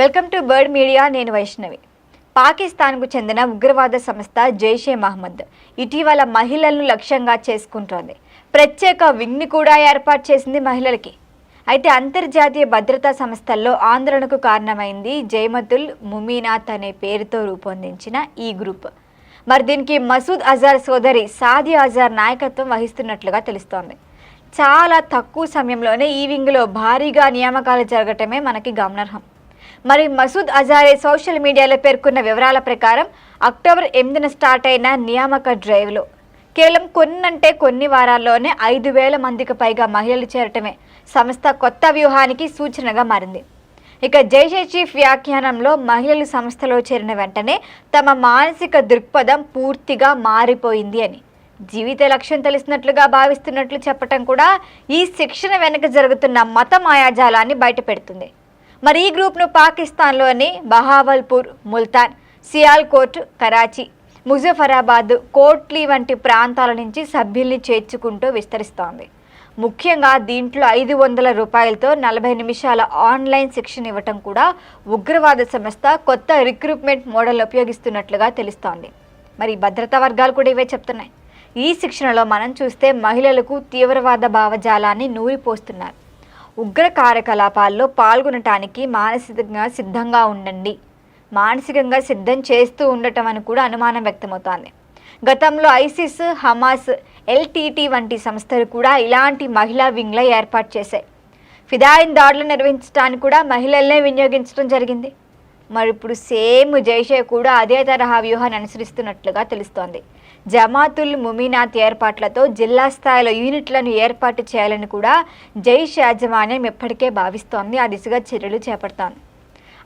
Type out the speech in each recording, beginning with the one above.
Welcome to bird media నేను వైష్ణవి. పాకిస్తాన్కు చెందిన ఉగ్రవాద సంస్థ జైషే మహమ్మద్ ఇటీవల మహిళలను లక్ష్యంగా చేసుకుంటోంది. ప్రత్యేక వింగ్ని కూడా ఏర్పాటు చేసింది మహిళలకి. అయితే అంతర్జాతీయ భద్రతా సంస్థల్లో ఆందోళనకు కారణమైంది జైమతుల్ ముమీనాథ్ అనే పేరుతో రూపొందించిన ఈ గ్రూప్. మరి దీనికి మసూద్ అజార్ సోదరి సాదియా అజార్ నాయకత్వం వహిస్తున్నట్లుగా తెలుస్తోంది. చాలా తక్కువ సమయంలోనే ఈ వింగ్లో భారీగా నియామకాలు జరగటమే మనకి గమనార్హం. మరి మసూద్ అజారే సోషల్ మీడియాలో పేర్కొన్న వివరాల ప్రకారం అక్టోబర్ ఎనిమిదిన స్టార్ట్ అయిన నియామక డ్రైవ్లో. కేవలం కొన్నంటే కొన్ని వారాల్లోనే ఐదు వేల మందికి పైగా మహిళలు చేరటమే సంస్థ కొత్త వ్యూహానికి సూచనగా మారింది. ఇక జైషే చీఫ్ వ్యాఖ్యానంలో మహిళలు సంస్థలో చేరిన వెంటనే తమ మానసిక దృక్పథం పూర్తిగా మారిపోయింది అని. జీవిత లక్ష్యం తెలిసినట్లుగా భావిస్తున్నట్లు చెప్పటం కూడా ఈ శిక్షణ వెనుక జరుగుతున్న మత మాయాజాలాన్ని బయటపెడుతుంది. మరి ఈ గ్రూప్ను పాకిస్తాన్లోని బహావల్పూర్ ముల్తాన్ సియాల్కోట్ కరాచీ ముజఫరాబాద్ కోట్లీ వంటి ప్రాంతాల నుంచి సభ్యుల్ని చేర్చుకుంటూ విస్తరిస్తోంది. ముఖ్యంగా దీంట్లో ఐదు వందల రూపాయలతో నలభై నిమిషాల ఆన్లైన్ శిక్షణ ఇవ్వటం కూడా ఉగ్రవాద సంస్థ కొత్త రిక్రూట్మెంట్ మోడల్ ఉపయోగిస్తున్నట్లుగా తెలుస్తోంది. మరి భద్రతా వర్గాలు కూడా ఇవే చెప్తున్నాయి. ఈ శిక్షణలో మనం చూస్తే మహిళలకు తీవ్రవాద భావజాలాన్ని నూరిపోస్తున్నారు. ఉగ్ర కార్యకలాపాల్లో పాల్గొనటానికి మానసికంగా సిద్ధంగా ఉండండి. మానసికంగా సిద్ధం చేస్తూ ఉండటం అని కూడా అనుమానం వ్యక్తమవుతోంది. గతంలో ఐసిస్ హమాస్ ఎల్టీటీ వంటి సంస్థలు కూడా ఇలాంటి మహిళా వింగ్ల ఏర్పాటు చేశాయి. ఫిదాయిన్ దాడులు నిర్వహించడానికి కూడా మహిళలనే వినియోగించడం జరిగింది. మరి ఇప్పుడు సేమ్ జైషే కూడా అదే తరహా వ్యూహాన్ని అనుసరిస్తున్నట్లుగా తెలుస్తోంది. జమాతుల్ ముమీనాత్ ఏర్పాట్లతో జిల్లా స్థాయిలో యూనిట్లను ఏర్పాటు చేయాలని కూడా జైష్ యాజమాన్యం ఇప్పటికే భావిస్తోంది. ఆ దిశగా చర్యలు చేపడతాను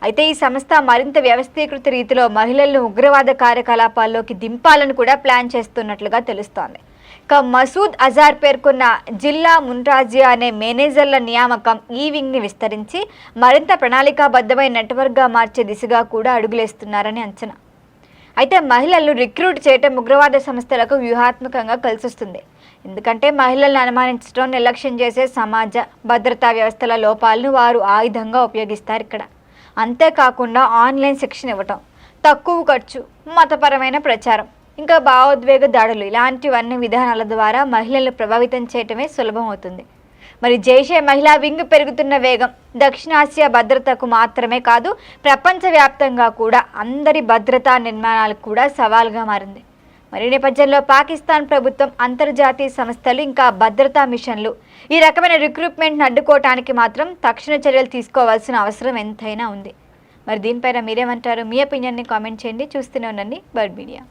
అయితే ఈ సంస్థ మరింత వ్యవస్థీకృత రీతిలో మహిళలను ఉగ్రవాద కార్యకలాపాల్లోకి దింపాలని కూడా ప్లాన్ చేస్తున్నట్లుగా తెలుస్తోంది. ఇక మసూద్ అజార్ పేర్కొన్న జిల్లా మున్రాజియా అనే మేనేజర్ల నియామకం ఈ వింగ్ని విస్తరించి మరింత ప్రణాళికాబద్ధమైన నెట్వర్క్గా మార్చే దిశగా కూడా అడుగులేస్తున్నారని అంచనా. అయితే మహిళలను రిక్రూట్ చేయటం ఉగ్రవాద సంస్థలకు వ్యూహాత్మకంగా కలిసొస్తుంది. ఎందుకంటే మహిళలను అనుమానించడం నిర్లక్ష్యం చేసే సమాజ భద్రతా వ్యవస్థల లోపాలను వారు ఆయుధంగా ఉపయోగిస్తారు ఇక్కడ. అంతేకాకుండా ఆన్లైన్ శిక్షణ ఇవ్వటం తక్కువ ఖర్చు మతపరమైన ప్రచారం ఇంకా భావోద్వేగ దాడులు ఇలాంటివన్నీ విధానాల ద్వారా మహిళలను ప్రభావితం చేయటమే సులభం అవుతుంది. మరి జైషే మహిళా వింగ్ పెరుగుతున్న వేగం దక్షిణాసియా భద్రతకు మాత్రమే కాదు ప్రపంచవ్యాప్తంగా కూడా అందరి భద్రతా నిర్మాణాలకు కూడా సవాల్గా మారింది. మరి నేపథ్యంలో పాకిస్తాన్ ప్రభుత్వం అంతర్జాతీయ సంస్థలు ఇంకా భద్రతా మిషన్లు. ఈ రకమైన రిక్రూట్మెంట్ను అడ్డుకోవటానికి మాత్రం తక్షణ చర్యలు తీసుకోవాల్సిన అవసరం ఎంతైనా ఉంది. మరి దీనిపైన మీరేమంటారు? మీ ఒపీనియన్ని కామెంట్ చేయండి. చూస్తూనే ఉండండి. Bird media.